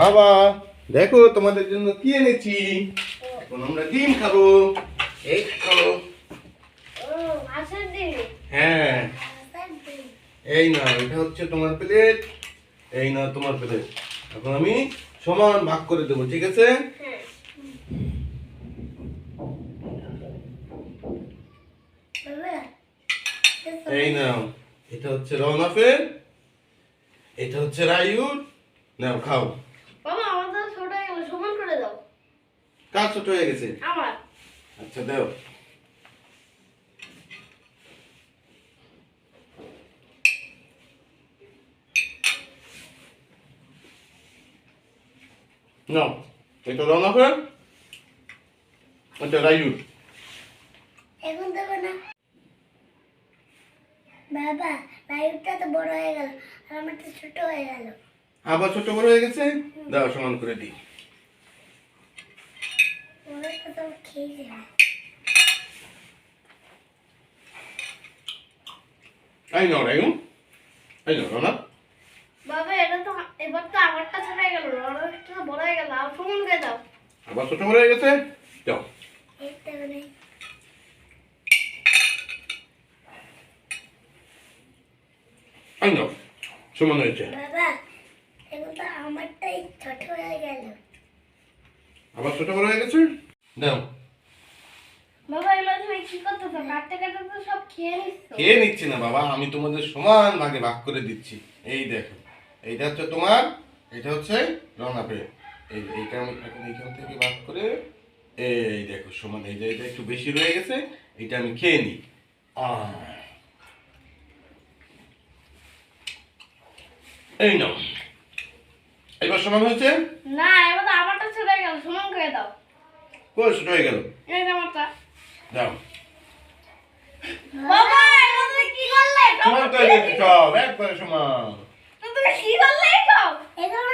বাবা, দেখো তোমাদের জন্য কি এনেছি? এখন আমরা ডিম খাব। এই খাব হ্যাঁ। এই না এটা হচ্ছে তোমার প্লেট এই না তোমার প্লেট এখন আমি সমান ভাগ করে দেবো, ঠিক আছে? এই নাও, এটা হচ্ছে রওনাফের এটা হচ্ছে রায়ুর। নাও, খাও বাবা আমার তো ছোট হয়ে গেল সমান করে দাও কাজ ছোট হয়ে গেছে। আমার আচ্ছা দাও। নাও এটা রওনাফের এটা রায়ুর এখন দেবে না। বাবা লাইভটা তো বড় হয়ে গেল আর আমারটা ছোট হয়ে গেল। আবার ছোট বড় হয়ে গেছে? দাও সমান করে দিই। এই নাও রায়ু এই নাও রওনা বাবা এটা তো এবার তো আমারটা ছোট হয়ে গেল ওরটা বড় হয়ে গেল আর সমান করে দাও? আবার ছোট বড় হয়ে গেছে? যাও। এইটা মানে এই নাও সমান হয়েছে। বাবা এখন তো আমারটাই ছোট হয়ে গেল। আবার ছোট বড় হয়ে গেছে? দাও। খেয়ে নিচ্ছি। না বাবা। আমি তোমাদের সমান ভাগে ভাগ করে দিচ্ছি। এই দেখো এইটা হচ্ছে তোমার এটা হচ্ছে রনাপে এই এইটা আমি এখন এইখান থেকে ভাগ করে এই দেখো সমান এই যে এটা একটু বেশি রয়ে গেছে এটা আমি খেয়ে নিই। এই নাও। এবার সমান হয়েছে? না এবার আমারটা ছোট হয়ে গেল। সমান করে দাও। কই ছোট হয়ে গেল? এই আমারটা। দাও। Anthony Nicole, Anthony Jumão. Anthony Nicole, Anthony Jumão.